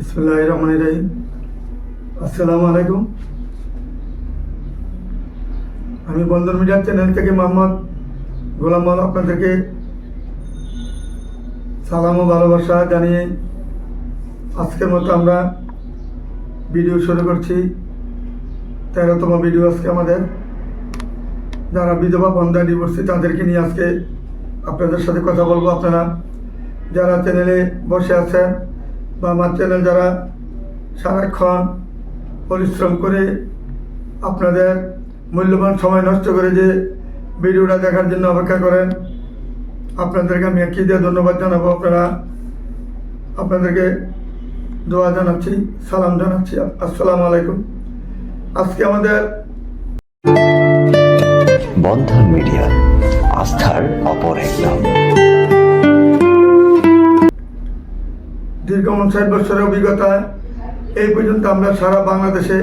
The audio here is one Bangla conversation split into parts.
বিসমুল্লাহ রহমান রহিম। আসসালামু আলাইকুম। আমি বন্ধন মিডিয়া চ্যানেল থেকে মোহাম্মদ গোলাম মাল আপনাদেরকে সালাম ও ভালোবাসা জানিয়ে আজকের মতো আমরা ভিডিও শুরু করছি। তেরোতম ভিডিও আজকে আমাদের। যারা বিধবা, বন্ধা ডিভোর্সি তাদেরকে নিয়ে আজকে আপনাদের সাথে কথা বলব। আপনারা যারা চ্যানেলে বসে আছেন বা আমার চ্যানেল যারা সারাক্ষণ পরিশ্রম করে আপনাদের মূল্যবান সময় নষ্ট করে যে ভিডিওটা দেখার জন্য অপেক্ষা করেন, আপনাদেরকে আমি একই দিয়ে ধন্যবাদ জানাব। আপনারা আপনাদেরকে দোয়া জানাচ্ছি, সালাম জানাচ্ছি। আসসালামু আলাইকুম। আজকে আমাদের বন্ধন মিডিয়া, আস্থার অপর এক নাম দীর্ঘ উনষাট বছরের অভিজ্ঞতা। এই পর্যন্ত আমরা সারা বাংলাদেশে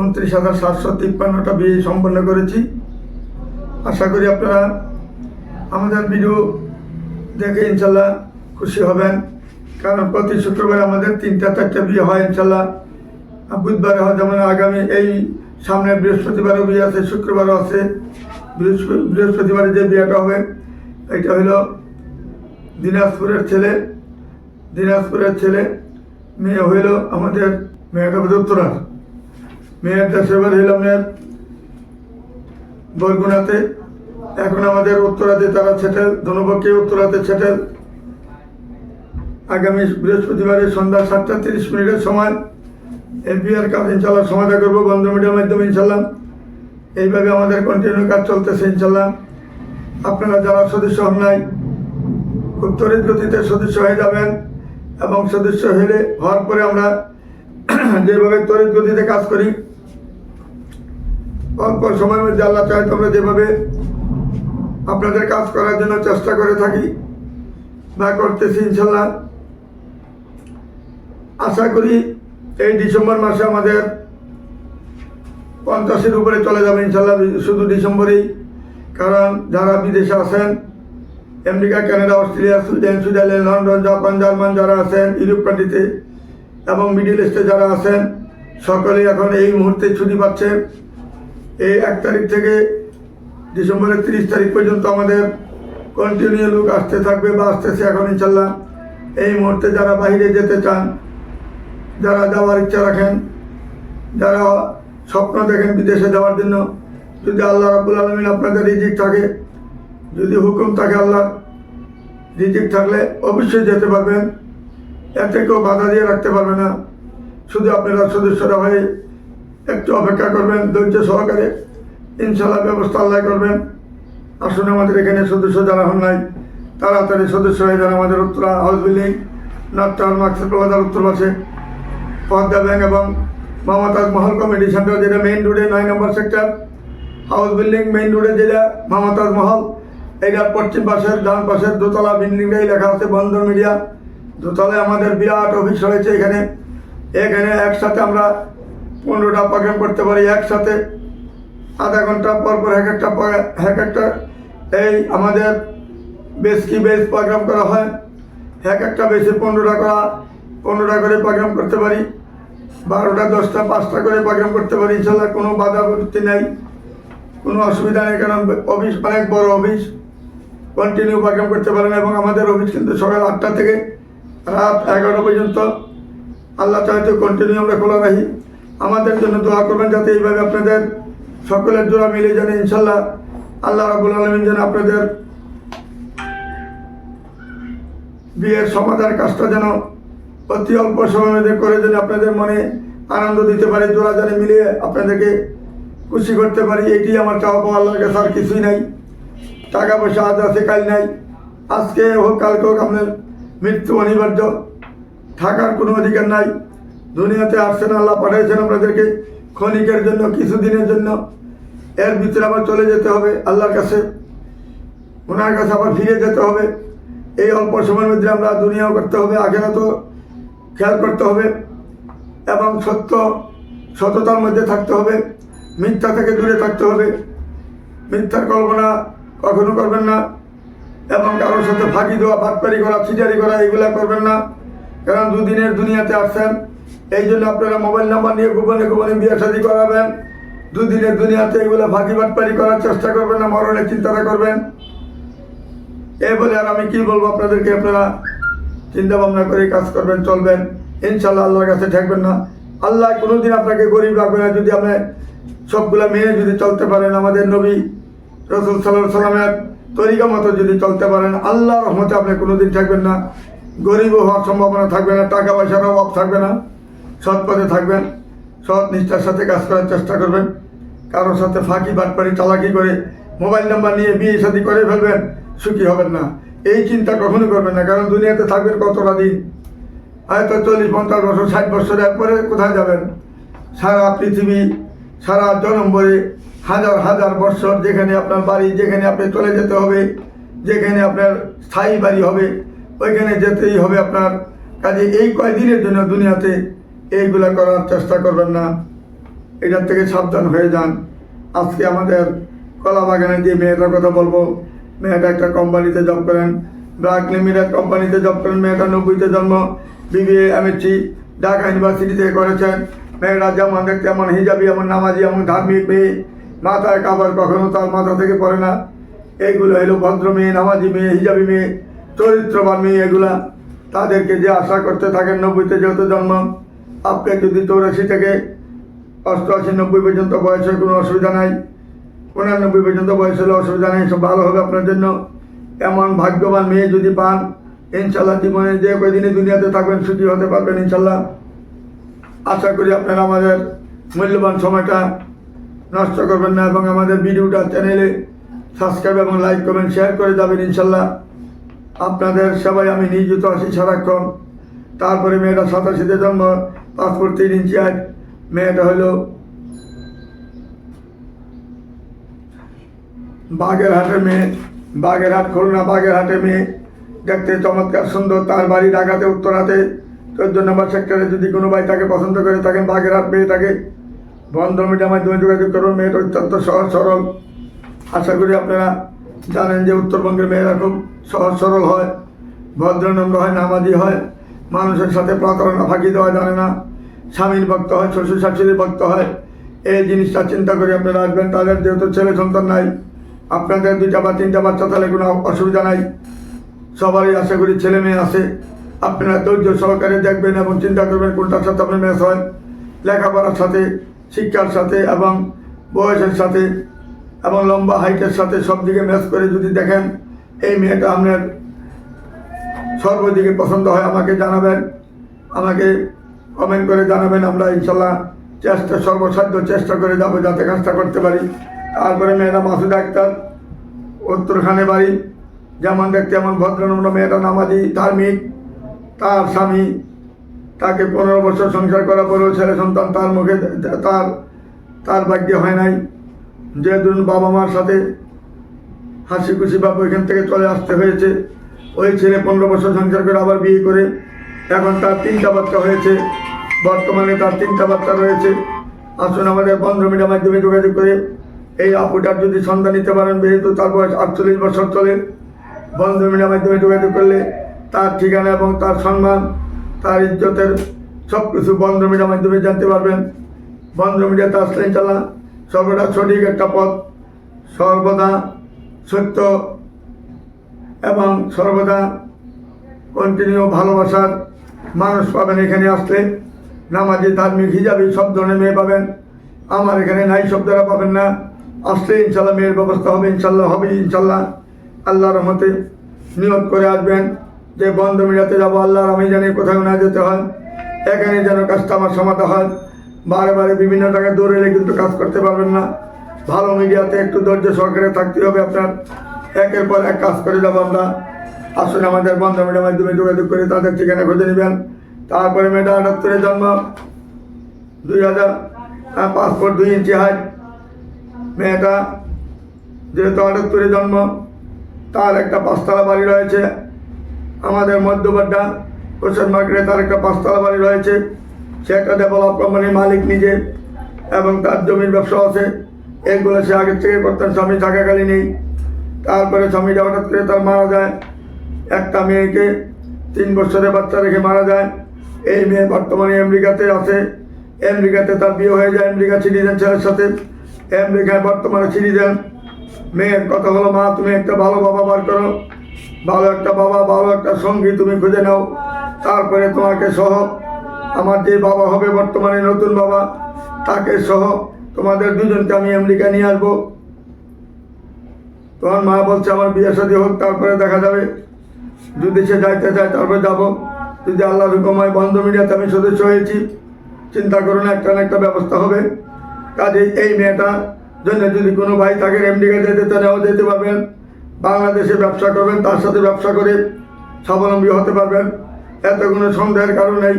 উনত্রিশ হাজার সাতশো তিপ্পান্নটা বিয়ে সম্পন্ন করেছি। আশা করি আপনারা আমাদের ভিডিও দেখে ইনশাল্লাহ খুশি হবেন। কারণ প্রতি শুক্রবার আমাদের তিনটা চারটা বিয়ে হয় ইনশাল্লাহ। বুধবার হয় যেমন আগামী এই সামনে বৃহস্পতিবারও বিয়ে আছে, শুক্রবারও আছে। বৃহস্পতিবারে যে বিয়েটা হবে, এটা হলো দিনাজপুরের ছেলে দিনাজপুরের ছেলে, মেয়ে হইল আমাদের মেয়েটা উত্তরার। মেয়ের বাড়ি হইল মেয়ের বরগুনাতে। এখন আমাদের উত্তরাতে তারা ছেটেল ধনপক্ষে উত্তরাতে ছেটেল আগামী বৃহস্পতিবারে সন্ধ্যা সাতটা তিরিশ মিনিটের সময় বিয়ের কাজ ইনশাল্লাহ সমাধা করব বন্ধ মিডিয়ার মাধ্যমে ইনশাল্লাহ এইভাবে আমাদের কন্টিনিউ কাজ চলতেছে ইনশাল্লাহ আপনারা যারা সদস্য হন নাই, খুব তড়িৎ গতিতে সদস্য হয়ে যাবেন। এবং সদস্য হলে হওয়ার পরে আমরা যেভাবে তড়িৎ গতিতে কাজ করি, অল্প সময়ের মধ্যে আল্লাহ চায় আমরা যেভাবে আপনাদের কাজ করার জন্য চেষ্টা করে থাকি বা করতেছি ইনশাল্লাহ। আশা করি এই ডিসেম্বর মাসে আমাদের পঞ্চাশের উপরে চলে যাবে ইনশাল্লাহ, শুধু ডিসেম্বরেই। কারণ যারা বিদেশে আছেন America, Canada, Australia, Sweden, Switzerland, London, Japan, German যারা আছেন, ইউরোপ কান্ট্রিতে এবং মিডিল ইস্টে যারা আছেন, সকলেই এখন এই মুহূর্তে ছুটি পাচ্ছেন। এই এক তারিখ থেকে ডিসেম্বরের তিরিশ তারিখ পর্যন্ত আমাদের কন্টিনিউ লোক আসতে থাকবে বা আসতেছে এখন ইনশাল্লাহ এই মুহূর্তে যারা বাইরে যেতে চান, যারা যাওয়ার ইচ্ছা রাখেন, যারা স্বপ্ন দেখেন বিদেশে যাওয়ার জন্য, যদি আল্লাহ রাবুল আলমিন আপনাদের রিজিক থাকে যদি হুকুম থাকে আল্লাহ রিজিক থাকলে অবশ্যই যেতে পারবেন। এতে কেউ বাধা দিয়ে রাখতে পারবে না। শুধু আপনারা সদস্যরা হয়ে একটু অপেক্ষা করবেন, ধৈর্য সহকারে। ইনশাল্লাহ ব্যবস্থা আল্লাহ করবেন। আসুন আমাদের এখানে সদস্য যারা হন নাই, তাড়াতাড়ি সদস্য হয়ে যান আমাদের উত্তরা হাউস বিল্ডিং নাট্টার মার্কসের প্রবাদার উত্তর পাশে। পদ্মা ব্যাংক এবং মমতাজ মহল কমিটি সেন্টার, যেটা মেইন রোডে নয় নম্বর সেক্টর হাউস বিল্ডিং মেইন রোডে যেটা মমতাজ মহল। এইটার পশ্চিম পাশের, ডান পাশের দোতলা বিল্ডিংটাই লেখা আছে বন্দর মিডিয়া দোতলায় আমাদের বিরাট অফিস রয়েছে এখানে। এখানে একসাথে আমরা পনেরোটা প্রোগ্রাম করতে পারি, একসাথে আধা ঘণ্টা পর পর এক একটা এক একটা এই আমাদের বেশ কি বেশ প্রোগ্রাম করা হয়। এক একটা বেশি পনেরোটা করা, পনেরোটা করে প্রোগ্রাম করতে পারি। বারোটা, দশটা, পাঁচটা করে প্রোগ্রাম করতে পারি। ইনশাল্লাহ কোনো বাধা বিপত্তি নেই। কোনো অসুবিধা নেই, কারণ অফিস অনেক বড় অফিস কন্টিনিউ প্রোগ্রাম করতে পারেন এবং আমাদের অফিস কিন্তু সকাল আটটা থেকে রাত এগারোটা পর্যন্ত। আল্লাহ চাইতে কন্টিনিউ আমরা খোলা রাখি। আমাদের জন্য দোয়া করবেন যাতে এইভাবে আপনাদের সকলের জোড়া মিলে যেন ইনশাল্লাহ আল্লাহ রাবুল আলমিন যেন আপনাদের বিয়ের সমাধার কাজটা যেন অতি অল্প সময়ের মধ্যে করে যেন আপনাদের মনে আনন্দ দিতে পারে জোড়া যেন মিলিয়ে আপনাদেরকে খুশি করতে পারি। এটি আমার চাওয়া পাওয়া আল্লাহর কাছে আর কিছুই নাই। টাকা পয়সা আজ আছে, কাল নাই। আজকে হোক, কালকে হোক, আপনার মৃত্যু অনিবার্য। থাকার কোনো অধিকার নাই। দুনিয়াতে আসছেন, আল্লাহ পাঠিয়েছেন আপনাদেরকে ক্ষণিকের জন্য, কিছুদিনের জন্য। এর ভিতরে আবার চলে যেতে হবে আল্লাহর কাছে। ওনার কাছে আবার ফিরে যেতে হবে। এই অল্প সময়ের মধ্যে আমরা দুনিয়াও করতে হবে তো খেয়াল করতে হবে। এবং সত্য, সততার মধ্যে থাকতে হবে। মিথ্যা থেকে দূরে থাকতে হবে। মিথ্যার কল্পনা কখনো করবেন না। এবং কারোর সাথে ফাঁকি দেওয়া ভাটপারি করা, ছিটারি করা, এগুলা করবেন না। কারণ দুদিনের দুনিয়াতে আসছেন। এই জন্য আপনারা মোবাইল নাম্বার নিয়ে গোপনে গোপনে বিয়ে শাদি করাবেন। দুদিনের দুনিয়াতে এগুলো ফাঁকি বাটপারি করার চেষ্টা করবেন না, মরণের চিন্তাটা করবেন। এই বলে আর আমি কি বলব আপনাদেরকে, আপনারা চিন্তা ভাবনা করে কাজ করবেন, চলবেন। ইনশাল্লাহ আল্লাহর কাছে ঠেকবেন না। আল্লাহ কোনোদিন আপনাকে গরিব রাখবে না। যদি আপনি সবগুলা মেনে যদি চলতে পারেন, আমাদের নবী রসুল সাল্লাহ সাল্লামের তরিকা মতো যদি চলতে পারেন আল্লাহ রহমতে আপনি কোনোদিন থাকবেন না। গরিব হওয়ার সম্ভাবনা থাকবে না টাকা পয়সার অভাব থাকবে না। সৎ পথে থাকবেন, সৎ নিষ্ঠার সাথে কাজ করার চেষ্টা করবেন। কারোর সাথে ফাঁকি, বাটপারি, চালাকি করে মোবাইল নাম্বার নিয়ে বিয়ে শাদি করে ফেলবেন, সুখী হবেন না। এই চিন্তা কখনো করবেন না, কারণ দুনিয়াতে থাকবেন কতটা দিন হয়তো চল্লিশ, পঞ্চাশ বছর, ষাট বছর একবারে কোথায় যাবেন? সারা পৃথিবী, সারা জনম্বরে হাজার হাজার বছর যেখানে আপনার বাড়ি, যেখানে আপনি চলে যেতে হবে, যেখানে আপনার স্থায়ী বাড়ি হবে, ওইখানে যেতেই হবে আপনার। কাজে এই কয়দিনের জন্য দুনিয়াতে এইগুলা করার চেষ্টা করবেন না। এটার থেকে সাবধান হয়ে যান। আজকে আমাদের কলা বাগানে যে মেয়েটার কথা বলব, মেয়েটা একটা কোম্পানিতে জব করেন। ব্রাক লিমিটেড কোম্পানিতে জব করেন। মেয়েটা নব্বইতে জন্ম, বিবিএ, এমএসসি, ঢাকা ইউনিভার্সিটি থেকে করেছেন। মেয়েরা যেমন দেখতে, এমন হিজাবি, এমন নামাজি, এমন ধার্মিক মেয়ে। মাথায় কাবার কখনো তার মাথা থেকে পড়ে না। এইগুলো হলো ভদ্র মেয়ে, নামাজি মেয়ে, হিজাবি মেয়ে, চরিত্রবান মেয়ে এগুলা। তাদেরকে যে আশা করতে থাকেন নব্বইতে যেহেতু জন্ম আপনি যদি চৌরাশি থেকে অষ্টআশি, নব্বই পর্যন্ত বয়সের কোনো অসুবিধা নাই। উনানব্বই পর্যন্ত বয়স হলে অসুবিধা নেই, সব ভালো হবে আপনার জন্য। এমন ভাগ্যবান মেয়ে যদি পান, ইনশাল্লাহ জীবনে যে কয়দিনে দুনিয়াতে থাকবেন, সুখী হতে পারবেন ইনশাল্লাহ। আশা করি আপনারা আমাদের মূল্যবান সময়টা নষ্ট করবেন না এবং আমাদের ভিডিওটা চ্যানেলে সাবস্ক্রাইব এবং লাইক করবেন শেয়ার করে যাবেন ইনশাল্লাহ। আপনাদের সবাই আমি নিয়োজিত আছি সারাক্ষণ। তারপরে মেয়েটা সাতাশিতে জন্ম পাসপোর্ট তিন ইঞ্চি আট। মেয়েটা হলো বাগেরহাটের মেয়ে। বাগেরহাট, খুলনা বাগেরহাটের মেয়ে। দেখতে চমৎকার, সুন্দর। তার বাড়ি ঢাকাতে, উত্তরাতে। চোদ্দ নম্বর সেক্টরে যদি কোনো ভাই তাকে পছন্দ করে থাকেন বাগেরহাট মেয়েটাকে বন্ধ মিডিয়ার মাধ্যমে যোগাযোগ করুন মেয়েটা অত্যন্ত সহজ, সরল। আশা করি আপনারা জানেন যে উত্তরবঙ্গের মেয়েরা খুব সহজ, সরল হয়, ভদ্রনম্র হয়, নামাজি হয়, মানুষের সাথে প্রতারণা, ফাঁকি দেওয়া জানে না, স্বামীর ভক্ত হয়, শ্বশুর শাশুড়ির ভক্ত হয়। এই জিনিসটা চিন্তা করে আপনারা আসবেন, তাদের যেহেতু ছেলে সন্তান নাই, আপনাদের দুইটা বা তিনটা বাচ্চা তাহলে কোনো অসুবিধা নাই। সবারই আশা করি ছেলে মেয়ে আসে আপনারা ধৈর্য সহকারে দেখবেন এবং চিন্তা করবেন কোনটার সাথে আপনার ম্যাচ হয়। লেখাপড়ার সাথে শিক্ষার সাথে এবং বয়সের সাথে এবং লম্বা হাইটের সাথে সব দিকে ম্যাচ করে যদি দেখেন, এই মেয়েটা আপনার সর্বদিকে পছন্দ হয়, আমাকে জানাবেন। আমাকে কমেন্ট করে জানাবেন। আমরা ইনশাল্লাহ চেষ্টা, সর্বসাধ্য চেষ্টা করে যাব, যাতে কাজটা করতে পারি। তারপরে মেয়েটা মাসুদ আক্তার, উত্তরখানে বাড়ি। যেমন দেখতে এমন ভদ্রনম্র মেয়েটা, নামাজি, ধার্মিক। তার স্বামী তাকে পনেরো বছর সংসার করার পরেও ছেলে সন্তান তার মুখে তার তার ভাগ্যে হয় নাই। যে ধরুন বাবা মার সাথে হাসি খুশি বাবু এখান থেকে চলে আসতে হয়েছে। ওই ছেলে পনেরো বছর সংসার করে আবার বিয়ে করে। এখন তার তিনটা বাচ্চা হয়েছে। বর্তমানে তার তিনটা বাচ্চা রয়েছে। আসুন আমাদের বন্ধ মিডিয়ার মাধ্যমে যোগাযোগ করে এই আপুটার যদি সন্ধান নিতে পারেন, যেহেতু তার বয়স আটচল্লিশ বছর চলে, বন্ধ মিডিয়ার মাধ্যমে যোগাযোগ করলে তার ঠিকানা এবং তার সম্মান তার ইজ্জতের সব কিছু বন্ধ মিডিয়ার মাধ্যমে জানতে পারবেন। বন্ধ মিডিয়াতে আসলে চালা। সর্বদা সঠিক একটা পথ, সর্বদা সত্য এবং সর্বদা কন্টিনিউ ভালোবাসার মানুষ পাবেন এখানে আসলে। নামাজি ধার্মিক হিজাবি সব ধরনের মেয়ে পাবেন। আমার এখানে নাই সব শব্দরা পাবেন না। আসলে ইনশাল্লাহ মেয়ের ব্যবস্থা হবে, ইনশাল্লাহ হবে ইনশাল্লাহ। আল্লাহর রহমতে নিয়োগ করে আসবেন। যে বন্ধ মিডিয়াতে যাব আল্লাহর, আমি জানি কোথাও না যেতে হয়। এখানে যেন কাজটা আমার সমাধা হয়। বারে বারে বিভিন্ন জায়গায় দৌড়ে এলে কিন্তু কাজ করতে পারবেন না। ভালো মিডিয়াতে একটু ধৈর্য সহকারে থাকতে হবে আপনার। একের পর এক কাজ করে যাব আমরা। আসলে আমাদের বন্ধ মিডিয়ার মাধ্যমে যোগাযোগ করে তাদের ঠিকানা খুঁজে নেবেন। তারপরে মেয়েটা আটাত্তরে জন্ম। দুই হাজার পাসপোর্ট দুই ইঞ্চি হাইট মেয়েটা যেহেতু আটাত্তরে জন্ম, তার একটা পাঁচতলা বাড়ি রয়েছে। আমাদের মধ্যবাড্ডা হোসেন মার্কেটে তার একটা পাঁচতলা বাড়ি রয়েছে। সে একটা ডেভেলপ কোম্পানির মালিক নিজে এবং তার জমির ব্যবসা আছে। এগুলো সে আগের থেকে করতেন, স্বামী থাকাকালীন থাকাকালীনই তারপরে স্বামীটা হঠাৎ করে তার মারা যায় একটা মেয়েকে। তিন বছরের বাচ্চা রেখে মারা যায়। এই মেয়ে বর্তমানে আমেরিকাতে আছে। আমেরিকাতে তার বিয়ে হয়ে যায় আমেরিকা সিটিজেন ছেলের সাথে। আমেরিকায় বর্তমানে সিটিজেন মেয়ের কথা হলো, মা, তুমি একটা ভালো বাবা বার করো। ভালো একটা বাবা, ভালো একটা সঙ্গী তুমি খুঁজে নাও। তারপরে তোমাকে সহ আমার যে বাবা হবে বর্তমানে নতুন বাবা, তাকে সহ তোমাদের দুজনকে আমি আমেরিকা নিয়ে আসব। তোমার মা বলছে, আমার বিয়ে শাদী হোক, তারপরে দেখা যাবে। যদি সে যাইতে চায়, তারপরে যাব। যদি আল্লাহ হুকুম হয় বন্ধ মিডিয়াতে আমি সদস্য হয়েছি, চিন্তা করুন একটা না একটা ব্যবস্থা হবে। কাজে এই মেয়েটা জন্য যদি কোনো ভাই থাকে আমেরিকা যেতে চান যেতে পারবেন। বাংলাদেশে ব্যবসা করবেন, তার সাথে ব্যবসা করে স্বাবলম্বী হতে পারবেন। এত কোনো সন্দেহের কারণ নেই।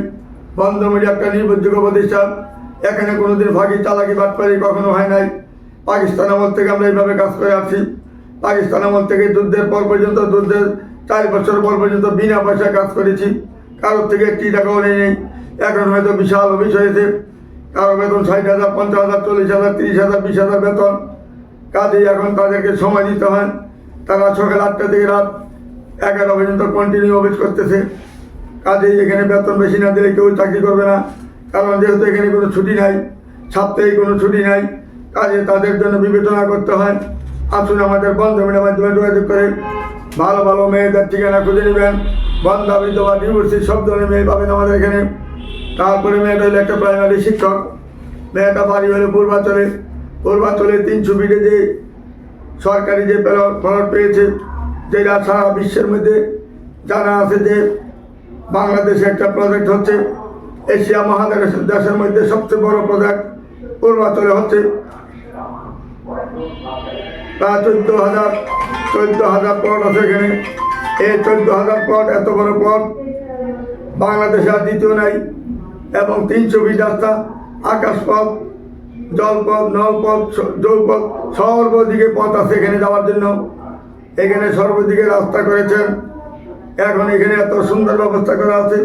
বন্ধ মিডিয়া একটা নির্ভরযোগ্য প্রতিষ্ঠান। এখানে কোনো দিন ভাগি চালাকি বাটপারি কখনো হয় নাই। পাকিস্তান আমল থেকে আমরা এইভাবে কাজ করে আসছি। পাকিস্তান আমল থেকে যুদ্ধের পর পর্যন্ত, যুদ্ধের চার বছর পর পর্যন্ত বিনা পয়সায় কাজ করেছি। কারোর থেকে একটি টাকাও নেই নেই। এখন হয়তো বিশাল অফিস হয়েছে। কারও বেতন ষাট হাজার, পঞ্চাশ হাজার, চল্লিশ হাজার, তিরিশ হাজার, বিশ হাজার বেতন। কাজেই এখন তাদেরকে সময় দিতে হয়। তারা সকাল আটটা থেকে রাত এগারো পর্যন্ত কন্টিনিউ অফিস করতেছে। কাজেই এখানে বেতন বেশি না দিলে কেউ চাকরি করবে না। কারণ যেহেতু এখানে কোনো ছুটি নাই সাপ্তাহিক কোনো ছুটি নাই, কাজে তাদের জন্য বিবেচনা করতে হয়। আসুন আমাদের বন্ধুমিনের মাধ্যমে যোগাযোগ করে। ভালো ভালো মেয়েদের ঠিকানা খুঁজে নেবেন। বন্ধা বিধবা ডিভোর্সি সব ধরনের মেয়ে পাবেন আমাদের এখানে। তারপরে মেয়েটা হলো একটা প্রাইমারি শিক্ষক। মেয়েটা বাড়ি হলো পূর্বাচলে পূর্বাচলে তিনশো বিঘে যে সরকারি যে প্লট পেয়েছে, যেটা সারা বিশ্বের মধ্যে জানা আছে যে বাংলাদেশে একটা প্রজেক্ট হচ্ছে। এশিয়া মহাদেশের দেশের মধ্যে সবচেয়ে বড় প্রজেক্ট পূর্বাচলে হচ্ছে। প্রায় চোদ্দ হাজার চোদ্দ হাজার প্লট আছে এখানে। এই চোদ্দ হাজার প্লট এত বড় প্লট বাংলাদেশে আর দ্বিতীয় নাই, এবং তিনশো ফিট রাস্তা আকাশপথ জলপথ নলপথ জলপথ সর্বদিকে পথ আছে এখানে যাওয়ার জন্য। এখানে সর্বদিকে রাস্তা করেছেন। এখন এখানে এত সুন্দর ব্যবস্থা করা আছে।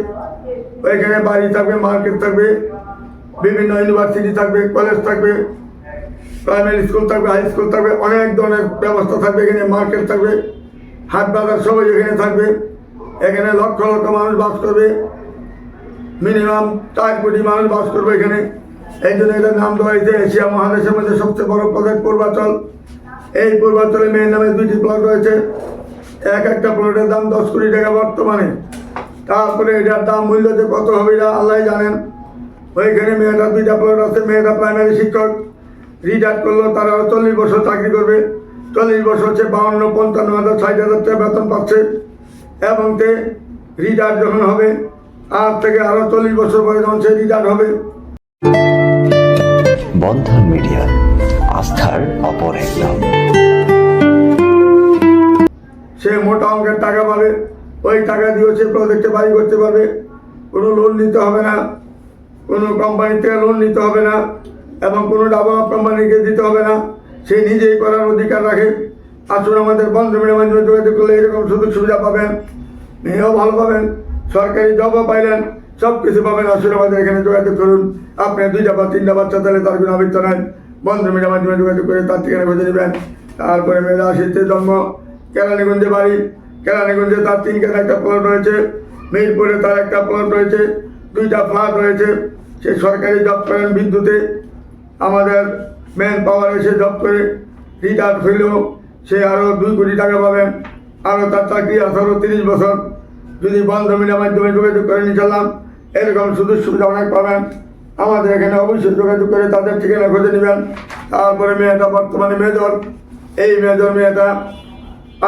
এখানে বাড়ি থাকবে, মার্কেট থাকবে, বিভিন্ন ইউনিভার্সিটি থাকবে, কলেজ থাকবে, প্রাইমারি স্কুল থাকবে, হাই স্কুল থাকবে, অনেক ধরনের ব্যবস্থা থাকবে এখানে, মার্কেট থাকবে, হাট বাজার সবাই এখানে থাকবে। এখানে লক্ষ লক্ষ মানুষ বাস করবে। মিনিমাম চার কোটি মানুষ বাস করবে এখানে। এই জন্য এটার নাম দেওয়া হয়েছে এশিয়া মহাদেশের মধ্যে সবচেয়ে বড় প্রজেক্ট পূর্বাচল। এই পূর্বাচলে মেয়ের নামে দুইটি প্লট রয়েছে। এক একটা প্লটের দাম দশ কোটি টাকা বর্তমানে। তারপরে এটার দাম মূল্য যে কত হবে এটা আল্লাহ জানেন। ওইখানে মেয়েটা দুইটা প্লট আছে মেয়েটা প্রাইমারি শিক্ষক। রিটায়ার করল, তারা আরও চল্লিশ বছর চাকরি করবে। চল্লিশ বছর হচ্ছে বাউন্ন, পঞ্চান্ন হাজার, ষাট হাজার টাকা বেতন পাচ্ছে। এবং তে রিটায়ার যখন হবে আজ থেকে আরও চল্লিশ বছর পরে যখন সে রিটায়ার হবে। বন্ধন মিডিয়া, আস্থার অপর এক নাম সে মোটা অঙ্কের টাকা পাবে, ওই টাকা দিয়েও সে প্রজেক্টে বাড়ি করতে পারবে। কোনো লোন নিতে হবে না, কোনো কোম্পানি থেকে লোন নিতে হবে না, এবং কোনো ডাবা কোম্পানিকে দিতে হবে না। সে নিজেই করার অধিকার রাখে। আসুন আমাদের বন্ধ মিডিয়ার মাধ্যমে যোগাযোগ করলে এরকম সুযোগ সুবিধা পাবেন। মেয়েও ভালো পাবেন। সরকারি জবও পাইলেন। সব কিছু পাবেন। আসুন আমাদের এখানে যোগাযোগ করুন। আপনি দুইটা বা তিনটা বাচ্চা তাহলে তার কোনো আবৃত্ত নাই। বন্ধ মিডিয়ার মাধ্যমে যোগাযোগ করে তার ঠিকানা খুঁজে নেবেন। তারপরে মেয়েরা আসিতে জন্ম, কেরানীগঞ্জে বাড়ি। কেরানীগঞ্জে তার তিন কেন একটা প্লট রয়েছে। মিরপুরে তার একটা প্লট রয়েছে। দুইটা ফ্ল্যাট রয়েছে। সে সরকারি জব করেন বিদ্যুতে। আমাদের ম্যান পাওয়ার এসে জব করে। রিটায়ার হইলেও সে আরও দুই কোটি টাকা পাবেন আরও তার চাকরি আরও তিরিশ বছর। যদি বন্ধ মিডিয়ার মাধ্যমে যোগাযোগ করে নিয়ে চললাম এরকম সুযোগ সুবিধা অনেক পাবেন। আমাদের এখানে অবশ্যই যোগাযোগ করে তাদের ঠিকানা খুঁজে নেবেন। তারপরে মেয়েটা বর্তমানে মেজর। এই মেজর মেয়েটা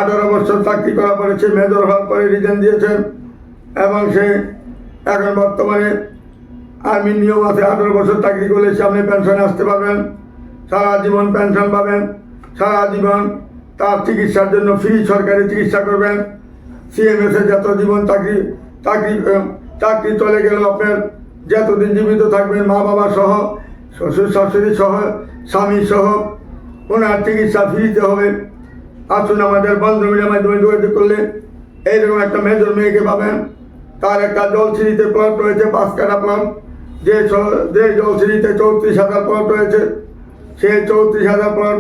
আঠারো বছর চাকরি করার পরে সে মেজর হওয়ার পরে রিজাইন দিয়েছেন। এবং সে এখন বর্তমানে আর্মির নিয়ম আছে। আঠারো বছর চাকরি করলে সে আপনি পেনশনে আসতে পারবেন। সারা জীবন পেনশন পাবেন। সারা জীবন তার চিকিৎসার জন্য ফ্রি সরকারি চিকিৎসা করবেন। সিএমএস এ যত জীবন চাকরি চাকরি চাকরি চলে গেল আপনার যতদিন জীবিত থাকবেন, মা বাবা সহ, শ্বশুর শাশুড়ি সহ, স্বামী সহ, ওনার চিকিৎসা ফ্রিতে হবে। আসুন আমাদের বন্ধ মিডিয়ার মাধ্যমে যোগাযোগ করলে এইরকম একটা মেজর মেয়েকে পাবেন। তার একটা জলছিরিতে প্লট রয়েছে, পাঁচ কাটা প্লট যে যে জলছিরিতে চৌত্রিশ হাজার প্লট রয়েছে, সেই চৌত্রিশ হাজার প্লট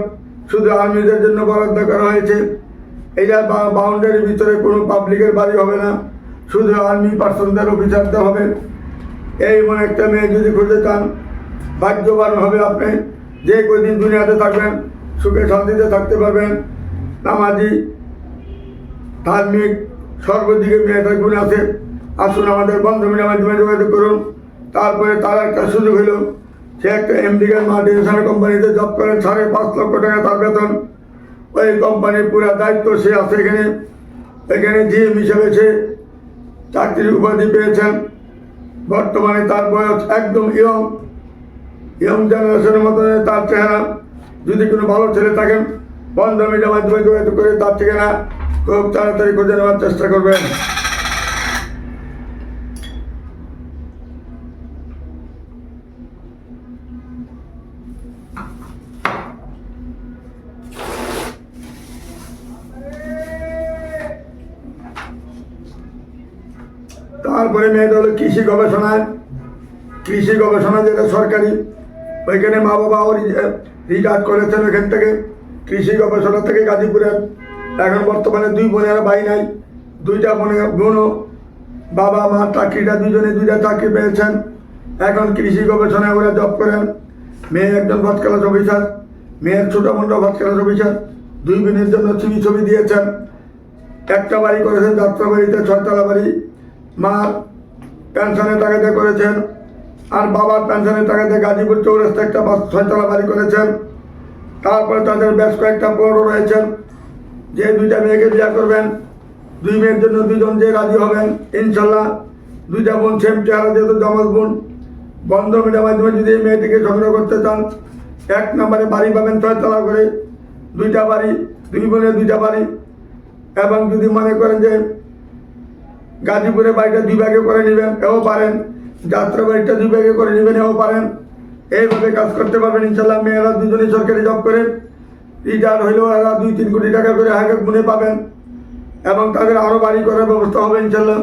শুধু আর্মিদের জন্য বরাদ্দ করা হয়েছে। এটা বাউন্ডারির ভিতরে কোনো পাবলিকের বাড়ি হবে না। শুধু আর্মি পার্সনদের অফিসারদের হবে। এই মনে একটা মেয়ে যদি খুঁজে চান, ভাগ্যবান হবে আপনি। যে কদিন দুনিয়াতে থাকবেন, সুখে শান্তিতে থাকতে পারবেন। নামাজি, ধার্মিক, সর্বদিকে মেয়েটার গুণ আছে। আসুন আমাদের বন্ধমিনের মাধ্যমে যোগাযোগ করুন। তারপরে তার একটা সুযোগ হলো, সে একটা আমেরিকান মাল্টিনেশনাল কোম্পানিতে জব করেন সাড়ে পাঁচ লক্ষ টাকা তার বেতন। ওই কোম্পানির পুরো দায়িত্ব সে আছে এখানে। এখানে জিএম হিসেবে সে চাকরির উপাধি পেয়েছেন। বর্তমানে তার বয়স একদম ইয়ং ইয়ং জেনারেশনের মতো তার চেহারা। যদি কোনো ভালো ছেলে থাকেন, বন্ধ মিডিয়া মাধ্যমে করে তার ঠিকানা খুব তাড়াতাড়ি খুঁজে নেওয়ার চেষ্টা করবেন। তারপরে মেয়েটা হলো কৃষি গবেষণায়। কৃষি গবেষণা যেটা সরকারি, ওইখানে মা বাবা বাবাও রিটায়ার করেছেন ওইখান থেকে, কৃষি গবেষণা থেকে গাজীপুরের। এখন বর্তমানে দুই বোনের ভাই নাই, দুইটা বোনের বোনও বাবা, মা, চাকরিটা দুজনে দুইটা চাকরি পেয়েছেন। এখন কৃষি গবেষণায় ওরা জব করেন। মেয়ে একজন ফার্স্ট ক্লাস অফিসার মেয়ের ছোট বোনটা ফার্স্ট ক্লাস অফিসার, দুই বোনের জন্য ছবি ছবি দিয়েছেন। একটা বাড়ি করেছেন যাত্রাবাড়িতে, ছয়তলা বাড়ি। মা পেনশনের টাকাতে করেছেন। আর বাবার পেনশনের টাকাতে গাজীপুর চৌরাস্তা একটা বাস ছয়তলা বাড়ি করেছেন। তারপরে তাদের বেশ কয়েকটা প্লটও রয়েছেন। যে দুইটা মেয়েকে বিয়ে করবেন, দুই মেয়ের জন্য দুজন যে রাজি হবেন, ইনশাল্লাহ। দুইটা বোন সেম চেহারা যেহেতু জমজ বোন। বন্ধ মিডিয়ার মাধ্যমে যদি এই মেয়েটিকে সংগ্রহ করতে চান, এক নম্বরে বাড়ি পাবেন ছয়তলা করে। দুইটা বাড়ি, দুই বোনের দুইটা বাড়ি। এবং যদি মনে করেন যে গাজীপুরে বাড়িটা দুই ভাগে করে নেবেন এও পারেন। যাত্রা বাড়িটা দুই ভাগে করে নেবেন, এও পারেন। এইভাবে কাজ করতে পারবেন ইনশাল্লাহ মেয়েরা দুজনেই সরকারি জব করে রিটায়ার হইলেও এরা দুই তিন কোটি টাকা করে হাগে গুনে পাবেন। এবং তাদের আরও বাড়ি করার ব্যবস্থা হবে ইনশাল্লাহ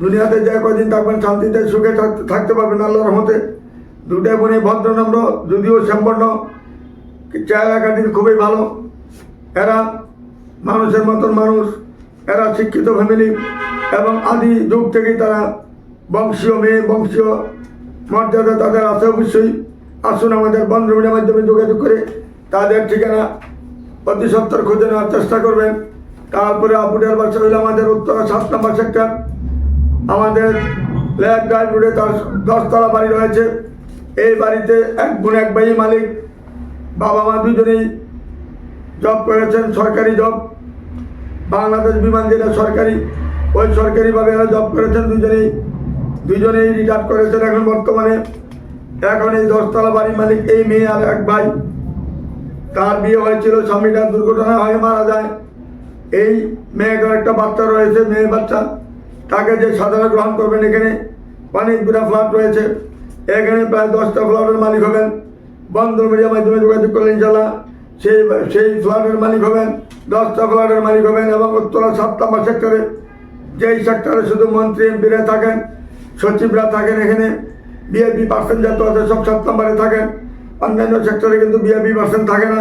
দুনিয়াতে যে কদিন থাকবেন, শান্তিতে, সুখে থাক- থাকতে পারবেন আল্লাহর রহমতে। দুটাই বোনে ভদ্রনম্র যদিও সম্পন্ন। চেহারা কাটির খুবই ভালো। এরা মানুষের মতন মানুষ। এরা শিক্ষিত ফ্যামিলি এবং আদি যুগ থেকেই তারা বংশীয় মেয়ে, বংশীয় মর্যাদা তাদের আছে অবশ্যই। আসুন আমাদের বন্ধুমিনের মাধ্যমে যোগাযোগ করে তাদের ঠিকানা প্রতি সত্তর খুঁজে নেওয়ার চেষ্টা করবেন। তারপরে আপুডের বাসা হইল আমাদের উত্তরা সাত নম্বর সেক্টর আমাদের লেক ড্রাইভ রোডে তার দশতলা বাড়ি রয়েছে। এই বাড়িতে এক বোন, এক ভাই মালিক। বাবা মা দুজনেই জব করেছেন, সরকারি জব বাংলাদেশ বিমান যেটা সরকারি, ওই সরকারিভাবে এরা জব করেছেন দুজনেই। দুজনেই রিটায়ার করেছেন এখন বর্তমানে। এখন এই দশতলা বাড়ির মালিক এই মেয়ে আর এক ভাই। তার বিয়ে হয়েছিল স্বামীটা দুর্ঘটনা হয়ে মারা যায়। এই মেয়েটার একটা বাচ্চা রয়েছে, মেয়ে বাচ্চা। তাকে যে সাধারণ গ্রহণ করবেন এখানে অনেকগুলো ফ্ল্যাট রয়েছে। এখানে প্রায় দশটা ফ্ল্যাটের মালিক হবেন। বন্ধন মিডিয়ার মাধ্যমে যোগাযোগ করলেন ইনশাল্লাহ সেই সেই ফ্ল্যাটের মালিক হবেন। দশটা ফ্ল্যাটের মালিক হবেন এবং উত্তরা সাত নম্বর সেক্টরে যেই সেক্টরে শুধু মন্ত্রী, এমপিরা থাকেন, সচিবরা থাকেন এখানে বিএপি পার্সেন্ট যত আছে সব সাত নম্বরে থাকেন। অন্যান্য সেক্টরে কিন্তু বিএপি পার্সেন্ট থাকে না।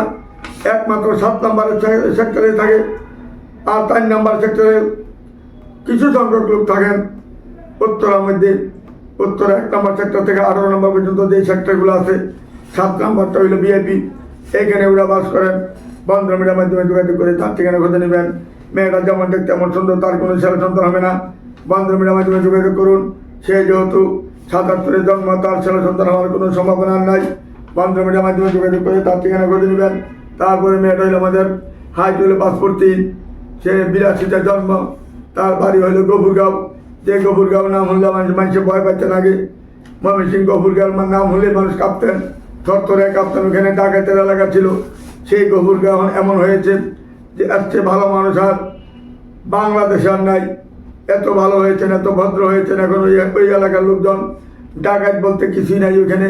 একমাত্র সাত নম্বরের সেক্টরে থাকে। আর চার নম্বর সেক্টরে কিছু সংখ্যক লোক থাকেন। উত্তরার মধ্যে, উত্তর এক নম্বর সেক্টর থেকে আঠারো নম্বর পর্যন্ত যে সেক্টরগুলো আছে, সাত নম্বরটা হইল বিএপি এখানে ওরা বাস করেন। বন্ধ মিডিয়ার মাধ্যমে যোগাযোগ করে তার ঠিকানা খুঁজে নেবেন। মেয়েটা যেমন দেখতে তেমন সুন্দর, তার কোনো ছেলে সন্তান হবে না। বন্ধ মিডিয়ার মাধ্যমে যোগাযোগ করুন। সে যেহেতু সাতাত্তরের জন্ম, তার ছেলে সন্তান হওয়ার কোনো সম্ভাবনা নাই। বন্ধ মিডিয়ার মাধ্যমে যোগাযোগ করে তার ঠিকানা খুঁজে নেবেন। তারপরে মেয়েটা হইল আমাদের হাইট হইল পাসপোর্ট তিন সে বিরাশিতে জন্ম, তার বাড়ি হইল গফুরগাঁও। যে গফুরগাঁও নাম হলে মানুষ মানুষে ভয় পাচ্ছেন আগে। ময়মনসিংহ গফুরগাঁও নাম হলে মানুষ কাঁপতেন। থরথরে কাঁপতেন ওখানে ডাকাতের এলাকা ছিল। সেই গফুরগাঁও এখন এমন হয়েছে যে চেয়ে ভালো মানুষ আর বাংলাদেশ আর নাই। এত ভালো হয়েছেন, এত ভদ্র হয়েছেন এখন ওই ওই এলাকার লোকজন। ডাকাত বলতে কিছুই নাই ওখানে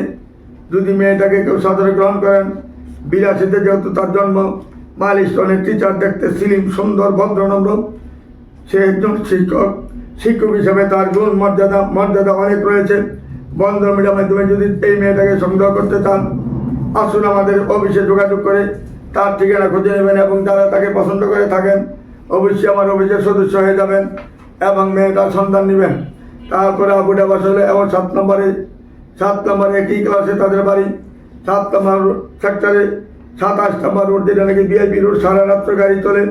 যদি মেয়েটাকে কেউ সাদরে গ্রহণ করেন বিলাসিতে যেহেতু তার জন্ম মাইলস্টোনের টিচার দেখতে সিলিম সুন্দর ভদ্রনম্র সে একজন শিক্ষক। শিক্ষক হিসেবে তার গুণ, মর্যাদা মর্যাদা অনেক রয়েছে। বন্ধ মিডিয়ার মাধ্যমে যদি এই মেয়েটাকে সংগ্রহ করতে চান, আসুন আমাদের অফিসে যোগাযোগ করে তার ঠিকানা খুঁজে নেবেন এবং যারা তাকে পছন্দ করে থাকেন, অবশ্যই আমার অফিসের সদস্য হয়ে যাবেন এবং মেয়েটার সন্তান নেবেন। তারপরে আবুটা বসলে এবং সাত নম্বরে সাত নম্বরে একই ক্লাসে তাদের বাড়ি? সাত নম্বর সেক্টরে সাতাশ নম্বর রোড যেটা নাকি বিআইপি রোড সারা রাত্র গাড়ি চলে।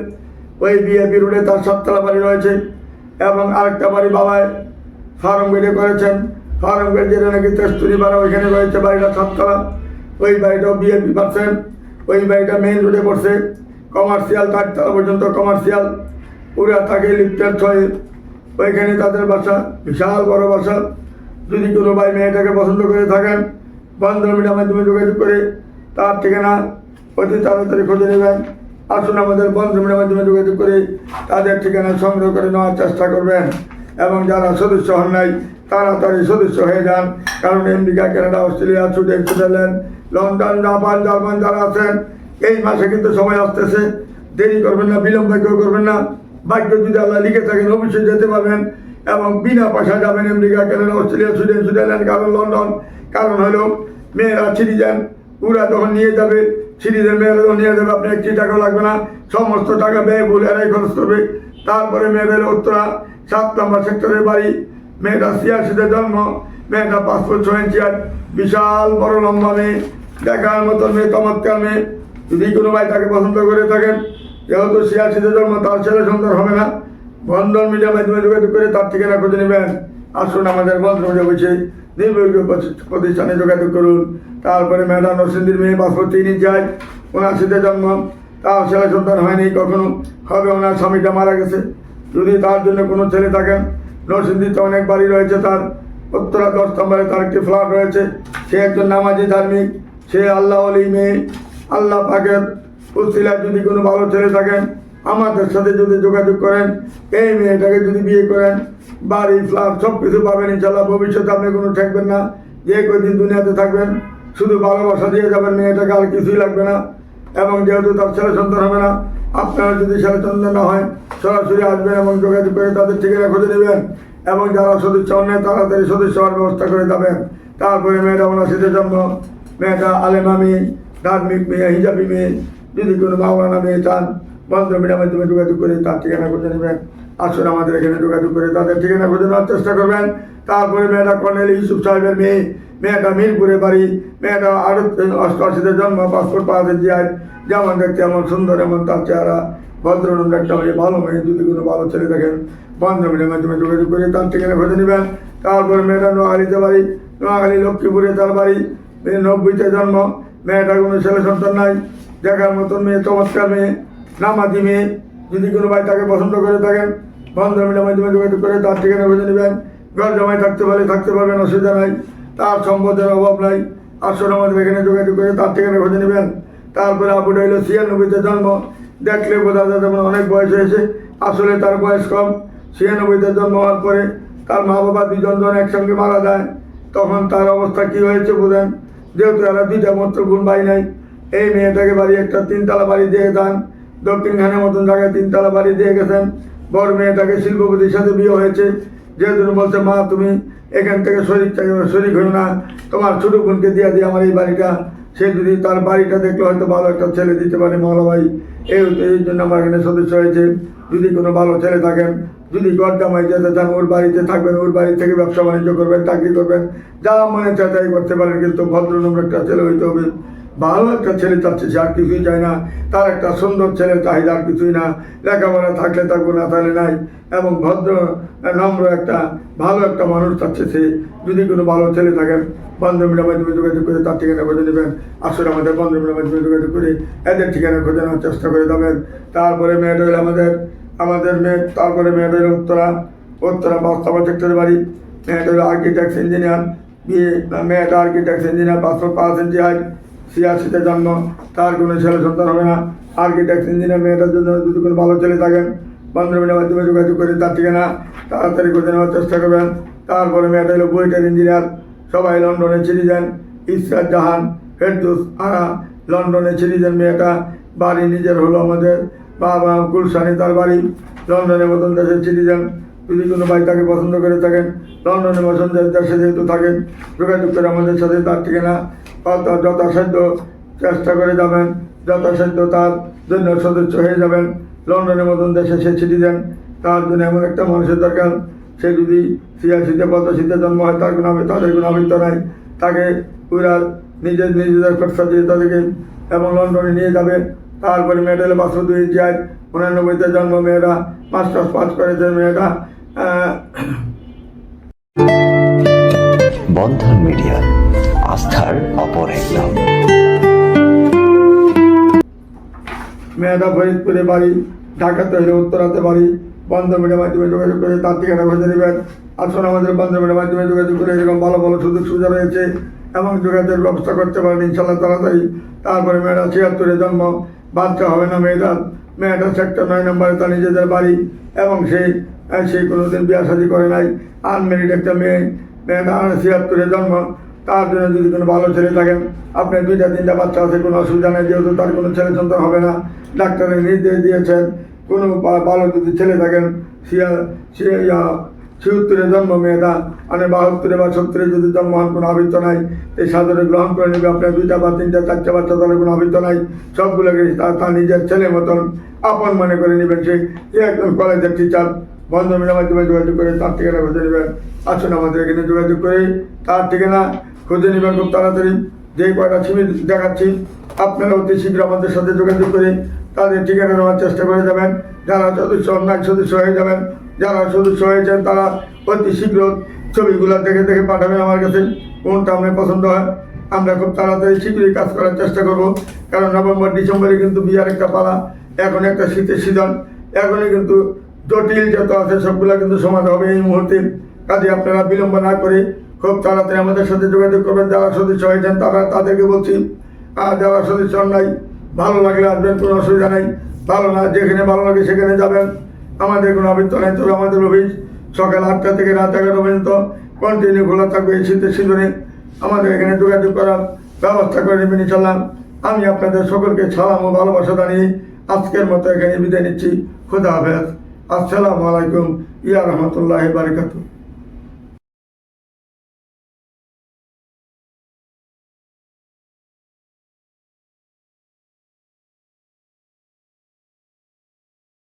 ওই বিআইপি রোডে তার সাততলা বাড়ি রয়েছে এবং আরেকটা বাড়ি বাবায় ফার্ম করেছেন। ফার্ম যেটা নাকি তেস্তুরি পাড়া ওইখানে রয়েছে বাড়িটা সাততলা। ওই বাড়িটাও বিএপি পাচ্ছেন। ওই বাড়িটা মেইন রোডে পড়ছে। কমার্শিয়াল চারতলা পর্যন্ত কমার্শিয়াল পুরা থাকে লিফটের ছয়ে। ওইখানে তাদের বাসা, বিশাল বড় বাসা। যদি কোনো ভাই মেয়েটাকে পছন্দ করে থাকেন বন্ধ মিডিয়ার মাধ্যমে যোগাযোগ করে তার ঠিকানা অতি তাড়াতাড়ি খুঁজে নেবেন। আসুন আমাদের বন্ধ মিডিয়ার মাধ্যমে যোগাযোগ করে তাদের ঠিকানা সংগ্রহ করে নেওয়ার চেষ্টা করবেন। এবং যারা সদস্য হন নাই তাড়াতাড়ি সদস্য হয়ে যান। কারণ America, Canada, Australia, Sweden, Switzerland, London, Japan, German যারা আছেন, এই মাসে কিন্তু সময় আসতেছে। দেরি করবেন না বিলম্ব কেউ করবেন না। ভাগ্য যদি আল্লাহ লিখে থাকেন, অবশ্যই যেতে পারবেন। এবং বিনা পয়সা যাবেন America, Canada, Australia, Sweden, Switzerland, কারণ লন্ডন। কারণ হলো, মেয়েরা সিটিজেন ওরা যখন নিয়ে যাবে সিটিজেন মেয়েরা যখন নিয়ে যাবে আপনি একটি টাকা লাগবে না। সমস্ত টাকা ব্যয় বলে এরাই খরচ করবে। তারপরে মেয়েদের উত্তরা, সাত নম্বর সেক্টরের বাড়ি। মেয়েটা ছিয়াশিতে জন্ম, মেয়েটা পাসপোর্ট ছয় ইঞ্চি, আর বিশাল বড় লম্বা মেয়ে। দেখার মতো মেয়ে, চমৎকার মেয়ে। যদি কোনো ভাই তাকে পছন্দ করে থাকেন, যেহেতু ছিয়াশিতে জন্ম, তার ছেলে সুন্দর হবে না। বন্ধন মিডিয়া মাধ্যমে যোগাযোগ করে তার ঠিকানা খুঁজে নেবেন। আসুন আমাদের বন্ধন মিডিয়া বসে প্রতিষ্ঠানে যোগাযোগ করুন। তারপরে মেয়েটা নরসিংদীর মেয়ে পাসপোর্ট তিন ইঞ্চায় উনাশিতে জন্ম। তার ছেলে সন্তান হয়নি, কখনো হবে, ওনার স্বামীটা মারা গেছে। যদি তার জন্য কোনো ছেলে থাকেন নরসিংদীতে অনেক বাড়ি রয়েছে, তার উত্তরা দশ তার একটি ফ্ল্যাট রয়েছে। সে একজন নামাজি ধার্মিক, সে আল্লাহ আলী মেয়ে। আল্লাহ পাকের উসিলায় যদি কোনো ভালো ছেলে থাকেন, আমাদের সাথে যদি যোগাযোগ করেন, এই মেয়েটাকে যদি বিয়ে করেন, বাড়ি, ফ্ল্যাট সব কিছু পাবেন ইনশাল্লাহ ভবিষ্যতে আপনি কোনো থাকবেন না, যে কদিন দুনিয়াতে থাকবেন, শুধু ভালোবাসা দিয়ে যাবেন মেয়েটাকে, আর কিছুই লাগবে না। এবং যেহেতু তার ছেলে সন্তান হবে না আপনারা যদি সন্তান না হয়, সরাসরি আসবেন এবং যোগাযোগ করে তাদের ঠিকানা খুঁজে নেবেন এবং যারা সদস্য অন্যায় তাড়াতাড়ি সদস্য হওয়ার ব্যবস্থা করে যাবেন। তারপরে মেয়েটা ওনার জন্ম মেয়েটা আলেমা মেয়ে, ধার্মিক মেয়ে, হিজাবি মেয়ে। যদি কোনো মাওলানা মেয়ে চান, বন্ধ মিডিয়ার মাধ্যমে যোগাযোগ করে তার ঠিকানা খুঁজে নেবেন। আসুন আমাদের এখানে যোগাযোগ করে তাদের ঠিকানা খুঁজে নেওয়ার চেষ্টা করবেন। তারপরে মেয়েটা কর্নেল ইউসুফ সাহেবের মেয়ে মেয়েটা মিরপুরে বাড়ি, মেয়েটা আরও অষ্টআশিতে জন্ম, পাসপোর্ট পাওয়াতে যায় যেমন দেখতে এমন সুন্দর, এমন তার চেহারা। ভদ্রনন্দ একটা মেয়ে, ভালো মেয়ে, যদি কোনো ভালো ছেলে দেখেন বন্ধ মিডিয়ার মাধ্যমে যোগাযোগ করে তার ঠিকানা খুঁজে নেবেন। তারপরে মেয়েটা নোয়াখালীতে বাড়ি, নোয়াখালী লক্ষ্মীপুরে তার বাড়ি মেয়ে নব্বইতে জন্ম। মেয়েটা কোনো ছেলে সন্তান নাই। দেখার মতন মেয়ে, চমৎকার মেয়ে, নামাজি মেয়ে। যদি কোনো ভাই তাকে পছন্দ করে থাকেন বন্ধ মিডিয়ার মাধ্যমে যোগাযোগ করে তার ঠিকানা খুঁজে নেবেন। ঘর জমায় থাকতে পারে থাকতে পারবেন, অসুবিধা নাই। তার সম্পদের অভাব নাই। আসলে আমাদের এখানে যোগাযোগ করে তার ঠিকানা খুঁজে নেবেন। তারপরে আপুটা হইল ছিয়ানব্বইতে জন্ম। দেখলে বোঝা যায় যেমন অনেক বয়স হয়েছে। আসলে তার বয়স কম। ছিয়ানব্বইতে জন্ম হওয়ার পরে তার মা বাবা দুজন জন একসঙ্গে মারা যায়। তখন তার অবস্থা কি হয়েছে বোঝেন? যেহেতু এরা দুইটা মাত্র গুণ ভাই নাই। এই মেয়েটাকে বাড়ি একটা তিনতলা বাড়ি দিয়ে দেন দক্ষিণখানের মতন জায়গায় তিনতলা বাড়ি দিয়ে গেছেন। বড় মেয়েটাকে শিল্পপতির সাথে বিয়ে হয়েছে। যেহেতু বলছে, মা, তুমি এখান থেকে শরীর চাই শরীর হইও না। তোমার ছোট বোনকে দিয়ে দিয়ে আমার এই বাড়িটা। সে যদি তার বাড়িটা দেখলে হয়তো ভালো একটা ছেলে দিতে পারে মাওলা ভাই। এই এই জন্য আমার এখানে সদস্য হয়েছে। যদি কোনো ভালো ছেলে থাকেন, যদি জামাই যেতে চান, ওর বাড়িতে থাকবেন, ওর বাড়ি থেকে ব্যবসা বাণিজ্য করবেন, চাকরি করবেন যা মনে চায় তাই করতে পারেন, কিন্তু ভদ্রনম্র একটা ছেলে হইতে হবে। ভালো একটা ছেলে চাচ্ছে, সে আর কিছুই চায় না। তার একটা সুন্দর ছেলে চাহিদা আর কিছুই না। লেখাপড়া থাকলে থাকব না তাহলে নাই। এবং ভদ্র, নম্র একটা, ভালো একটা মানুষ চাচ্ছে সে। যদি কোনো ভালো ছেলে থাকেন বন্ধমিনের মাধ্যমে যোগাযোগ করে তার ঠিকানা খুঁজে নেবেন। আসলে আমাদের বন্ধমিনের মাধ্যমে যোগাযোগ করে এদের ঠিকানা খুঁজে নেওয়ার চেষ্টা করে দেবেন তারপরে মেয়েটা হলো আমাদের আমাদের মেয়ে, তারপরে মেয়েটা হলো উত্তরা। উত্তরা বাস্তবা সেক্টরের বাড়ি। মেয়েটা হলো আর্কিটেক্ট ইঞ্জিনিয়ার বিয়ে, মেয়েটা আর্কিটেক্ট ইঞ্জিনিয়ার পাসপোর্ট পাঁচ ইঞ্চি হাইট ছিয়াশিতে জন্ম। তার কোনো ছেলে সন্তান হবে না। আর্কিটেক্ট ইঞ্জিনিয়ার মেয়েটার জন্য যদি কোনো ভালো ছেলে থাকেন বান্ধবীর মাধ্যমে যোগাযোগ করে তার ঠিকানা তাড়াতাড়ি করে নেওয়ার চেষ্টা করবেন। তারপরে মেয়েটা হলো বুয়েটের ইঞ্জিনিয়ার। সবাই লন্ডনে সিটিজেন ইসরাত জাহান, ফেরদুস আরা, লন্ডনে সিটিজেন মেয়েটা। বাড়ি নিজের হলো আমাদের। বাবা গুলশানি তার বাড়ি। লন্ডনের মতন দেশের সিটিজেন যদি কোনো ভাই তাকে পছন্দ করে থাকেন, লন্ডনে পছন্দ দেশে যেহেতু থাকেন। যোগাযোগ করে আমাদের সাথে তার ঠিকানা। যথাসাধ্য চেষ্টা করে যাবেন। যথাসাধ্য তার জন্য সদস্য হয়ে যাবেন। লন্ডনের মতন দেশে সে সিটিজেন তার জন্য এমন একটা মানুষের দরকার। সে যদি ছিয়াশিতে, পঁচাশিতে জন্ম হয়, তার আবি- তাদের কোনো আবৃত্ত নাই। তাকে ওরা নিজের নিজেদের খরচা দিয়ে তাদেরকে এবং লন্ডনে নিয়ে যাবে। তারপরে মেডেলে বাসো দুই যায়। উনানব্বইতে জন্ম মেয়েরা মাস্টার্স পাস করেছে মেয়েরা বন্ধন মিডিয়া, আস্থার অপর এক নাম মেয়েরা ফরিদপুরে বাড়ি ঢাকাতে হলে উত্তরাতে বাড়ি বন্ধ মিডিয়ার মাধ্যমে যোগাযোগ করে তার ঠিকানা খুঁজে নেবেন। আসুন আমাদের বন্ধ মিডিয়ার মাধ্যমে যোগাযোগ করে এরকম ভালো ভালো সুযোগ সুবিধা রয়েছে এবং যোগাযোগের ব্যবস্থা করতে পারেন ইনশাল্লাহ তাড়াতাড়ি। তারপরে মেয়েরা ছিয়াত্তরে জন্ম বাচ্চা হবে না মেয়েরা। মেয়েটা সেক্টর নয় নম্বরে তার নিজেদের বাড়ি এবং আহ, সেই কোনোদিন বিয়া করে নাই। আনমেরিড একটা মেয়ে মেয়েটা ছিয়াত্তরে জন্ম তার জন্য যদি কোনো ভালো ছেলে থাকেন আপনার দুইটা, তিনটা বাচ্চা আছে, কোনো অসুবিধা নেই, যেহেতু তার কোনো ছেলে সন্তান হবে না। ডাক্তারের নির্দেশ দিয়েছেন, কোনো ভালো যদি ছেলে থাকেন সিয়া সিয়া ছিয়াত্তরে জন্ম মেয়েটা মানে বাহাত্তরে বা সত্তরে যদি জন্ম হন কোনো আবৃত্ত নাই, এই সাদরে গ্রহণ করে নেবে, আপনার দুইটা বা তিনটা, চারটা বাচ্চা তাহলে কোনো আবৃত্ত নাই। সবগুলোকে তার তার নিজের ছেলে মতন আপন মনে করে নেবেন সে। একজন কলেজের টিচার বন্ধ মিলের মাধ্যমে যোগাযোগ করে তার ঠিকানা খুঁজে নেবেন। আসুন আমাদের এখানে যোগাযোগ করে, তার ঠিকানা খুঁজে নেবেন খুব তাড়াতাড়ি। যে কয়টা ছবি দেখাচ্ছি, আপনারা অতি শীঘ্র আমাদের সাথে যোগাযোগ করে তাদের ঠিকানা নেওয়ার চেষ্টা করে যাবেন। যারা সদস্য অন্যায় সদস্য হয়ে যাবেন, যারা সদস্য হয়েছেন, তারা অতি শীঘ্র ছবিগুলো দেখে দেখে পাঠাবেন আমার কাছে, কোনটা আপনার পছন্দ হয়। আমরা খুব তাড়াতাড়ি শীঘ্রই কাজ করার চেষ্টা করব, কারণ নভেম্বর, ডিসেম্বরে কিন্তু বিয়ার একটা পালা, এখন একটা শীতের সিজন, এখনই কিন্তু জটিল যত আছে সবগুলো কিন্তু সমাধান হবে এই মুহূর্তে। কাজে আপনারা বিলম্ব না করে খুব তাড়াতাড়ি আমাদের সাথে যোগাযোগ করবেন, যারা সদস্য হয়েছেন তারা তাদেরকে বলছি, আর যারা সদস্য নাই, ভালো লাগলে আসবেন, কোনো অসুবিধা নেই। ভালো না, যেখানে ভালো লাগে সেখানে যাবেন। আমাদের কোনো আবৃত্ত নেই, তবে আমাদের অফিস সকাল আটটা থেকে রাত এগারো পর্যন্ত কন্টিনিউ খোলা থাকবে এই শীতের সিজনে। আমাদের এখানে যোগাযোগ করার ব্যবস্থা করে নেবেন ইনশাল্লাহ আমি আপনাদের সকলকে সালাম ও ভালোবাসা জানিয়ে আজকের মতো এখানে বিদায় নিচ্ছি। খুদা হাফেজ। আসসালামু আলাইকুম। ইয়া রহমতুল্লাহ বারকাতুহ।